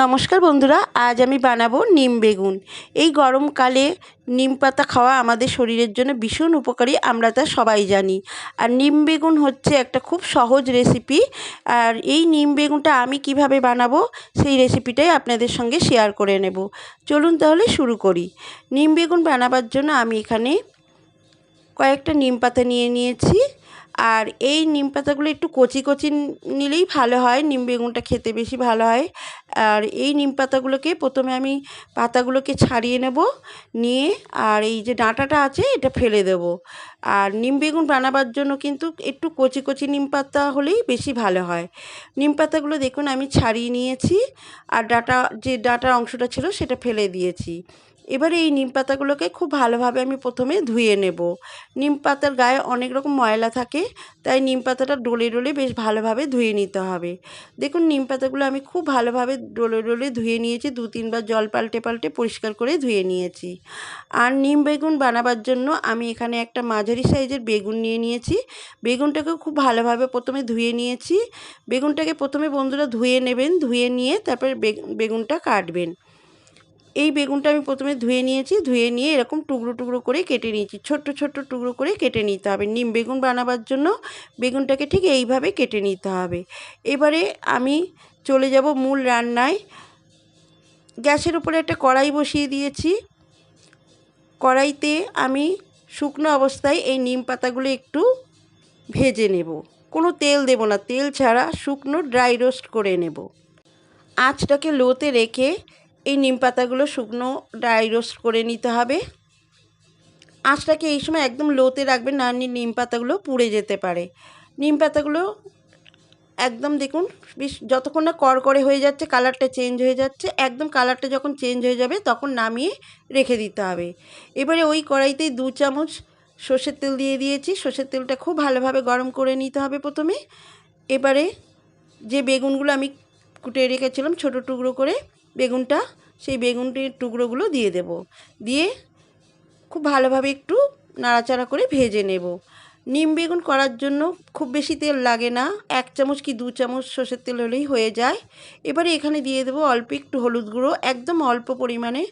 নমস্কার বন্ধুরা, আজ আমি বানাবো নিম বেগুন। এই গরমকালে নিম পাতা খাওয়া আমাদের শরীরের জন্য ভীষণ উপকারী, আমরা তা সবাই জানি। আর নিম বেগুন হচ্ছে একটা খুব সহজ রেসিপি আর এই নিম বেগুনটা আমি কীভাবে বানাবো সেই রেসিপিটাই আপনাদের সঙ্গে শেয়ার করে নেব। চলুন তাহলে শুরু করি। নিম বেগুন বানাবার জন্য আমি এখানে কয়েকটা নিম পাতা নিয়ে নিয়েছি। আর এই নিম পাতাগুলো একটু কচি কচি নিলেই ভালো হয়, নিম বেগুনটা খেতে বেশি ভালো হয়। আর এই নিম পাতাগুলোকে প্রথমে আমি পাতাগুলোকে ছাড়িয়ে নেব, নিয়ে আর এই যে ডাঁটাটা আছে এটা ফেলে দেব। আর নিম বেগুন বানাবার জন্য কিন্তু একটু কচি কচি নিম পাতা হলেই বেশি ভালো হয়। নিম পাতাগুলো দেখুন আমি ছাড়িয়ে নিয়েছি, আর ডাটা, যে ডাটার অংশটা ছিল সেটা ফেলে দিয়েছি। এবারে এই নিম পাতাগুলোকে খুব ভালোভাবে আমি প্রথমে ধুয়ে নেব। নিম পাতার গায়ে অনেক রকম ময়লা থাকে, তাই নিম পাতাটা ডলে ডলে বেশ ভালোভাবে ধুয়ে নিতে হবে। দেখুন, নিম পাতাগুলো আমি খুব ভালোভাবে ডলে ডলে ধুয়ে নিয়েছি, দু তিনবার জল পাল্টে পাল্টে পরিষ্কার করে ধুয়ে নিয়েছি। আর নিম বেগুন বানাবার জন্য আমি এখানে একটা মাঝারি সাইজের বেগুন নিয়ে নিয়েছি। বেগুনটাকে খুব ভালোভাবে প্রথমে ধুয়ে নিয়েছি। বেগুনটাকে প্রথমে বন্ধুরা ধুয়ে নেবেন, ধুয়ে নিয়ে তারপরে বেগুনটা কাটবেন। এই বেগুনটা আমি প্রথমে ধুয়ে নিয়েছি, ধুয়ে নিয়ে এরকম টুকরো টুকরো করে কেটে নিয়েছি। ছোট্ট ছোট্ট টুকরো করে কেটে নিতে হবে। নিম বেগুন বানাবার জন্য বেগুনটাকে ঠিক এইভাবে কেটে নিতে হবে। এবারে আমি চলে যাব মূল রান্নায়। গ্যাসের উপরে একটা কড়াই বসিয়ে দিয়েছি। কড়াইতে আমি শুকনো অবস্থায় এই নিম পাতাগুলো একটু ভেজে নেব। কোনো তেল দেব না। তেল ছাড়া শুকনো ড্রাই রোস্ট করে নেব। আঁচটাকে লোতে রেখে এই নিম পাতাগুলো শুকনো ড্রাই রোস্ট করে নিতে হবে। আঁচটাকে এই সময় একদম লোতে রাখবেন, না নিম পাতাগুলো পুড়ে যেতে পারে। নিম পাতাগুলো একদম দেখুন, বেশ যতক্ষণ না কড়কড়ে হয়ে যাচ্ছে কালারটা চেঞ্জ হয়ে যাচ্ছে, একদম কালারটা যখন চেঞ্জ হয়ে যাবে, তখন নামিয়ে রেখে দিতে হবে। এবারে ওই কড়াইতেই দু চামচ সর্ষের তেল দিয়ে দিয়েছি। সর্ষের তেলটা খুব ভালোভাবে গরম করে নিতে হবে প্রথমে। এবারে যে বেগুনগুলো আমি কুটে রেখেছিলাম, ছোটো টুকরো করে বেগুনটা সেই বেগুনটির টুকরোগুলো দিয়ে দেব। দিয়ে খুব ভালোভাবে একটু নাড়াচাড়া করে ভেজে নেব। নিম বেগুন করার জন্য খুব বেশি তেল লাগে না। এক চামচ কি দু চামচ সর্ষের তেল হলেই হয়ে যায়। এবারে এখানে দিয়ে দেবো অল্প একটু হলুদ গুঁড়ো, একদম অল্প পরিমাণে,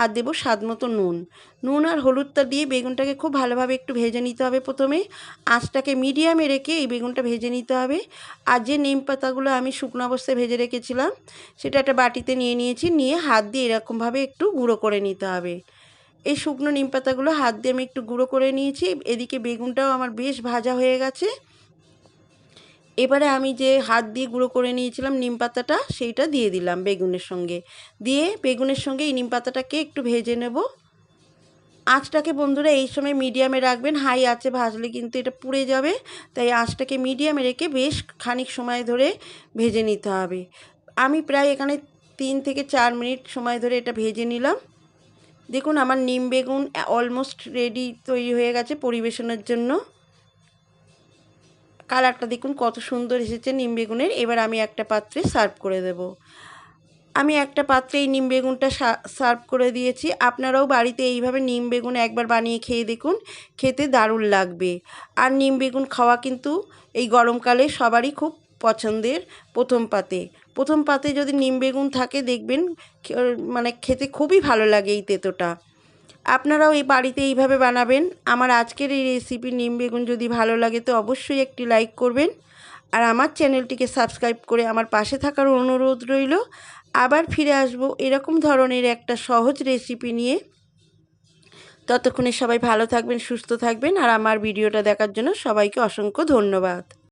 আর দেবো স্বাদ মতো নুন। নুন আর হলুদটা দিয়ে বেগুনটাকে খুব ভালোভাবে একটু ভেজে নিতে হবে প্রথমে। আঁচটাকে মিডিয়ামে রেখে এই বেগুনটা ভেজে নিতে হবে। আর যে নিম পাতাগুলো আমি শুকনো অবস্থায় ভেজে রেখেছিলাম, সেটা একটা বাটিতে নিয়ে নিয়েছি, নিয়ে হাত দিয়ে এরকমভাবে একটু গুঁড়ো করে নিতে হবে। এই শুকনো নিম পাতাগুলো হাত দিয়ে আমি একটু গুঁড়ো করে নিয়েছি। এদিকে বেগুনটাও আমার বেশ ভাজা হয়ে গেছে। এবারে আমি যে হাত দিয়ে গুঁড়ো করে নিয়েছিলাম নিম পাতাটা, সেইটা দিয়ে দিলাম বেগুনের সঙ্গে। দিয়ে বেগুনের সঙ্গে এই নিম পাতাটাকে একটু ভেজে নেব। আঁচটাকে বন্ধুরা এই সময় মিডিয়ামে রাখবেন। হাই আঁচে ভাজলে কিন্তু এটা পুড়ে যাবে। তাই আঁচটাকে মিডিয়ামে রেখে বেশ খানিক সময় ধরে ভেজে নিতে হবে। আমি প্রায় এখানে তিন থেকে চার মিনিট সময় ধরে এটা ভেজে নিলাম। দেখুন, আমার নিম বেগুন অলমোস্ট রেডি তৈরি হয়ে গেছে পরিবেশনের জন্য। কালারটা দেখুন, কত সুন্দর এসেছে নিম বেগুনের। এবার আমি একটা পাত্রে সার্ভ করে দেব। আমি একটা পাত্রে এই নিম বেগুনটা সার্ভ করে দিয়েছি। আপনারাও বাড়িতে এইভাবে নিম বেগুন একবার বানিয়ে খেয়ে দেখুন, খেতে দারুণ লাগবে। আর নিম বেগুন খাওয়া কিন্তু এই গরমকালে সবারই খুব পছন্দের প্রথম পাতে। প্রথম পাতে যদি নিম বেগুন থাকে, দেখবেন মানে খেতে খুবই ভালো লাগে এই তেঁতোটা। আপনারাও এই বাড়িতে এইভাবে বানাবেন। আমার আজকের এই রেসিপি নিম বেগুন যদি ভালো লাগে, তো অবশ্যই একটি লাইক করবেন। আর আমার চ্যানেলটিকে সাবস্ক্রাইব করে আমার পাশে থাকার অনুরোধ রইল। আবার ফিরে আসব এরকম ধরনের একটা সহজ রেসিপি নিয়ে। ততক্ষণে সবাই ভালো থাকবেন, সুস্থ থাকবেন। আর আমার ভিডিওটা দেখার জন্য সবাইকে অসংখ্য ধন্যবাদ।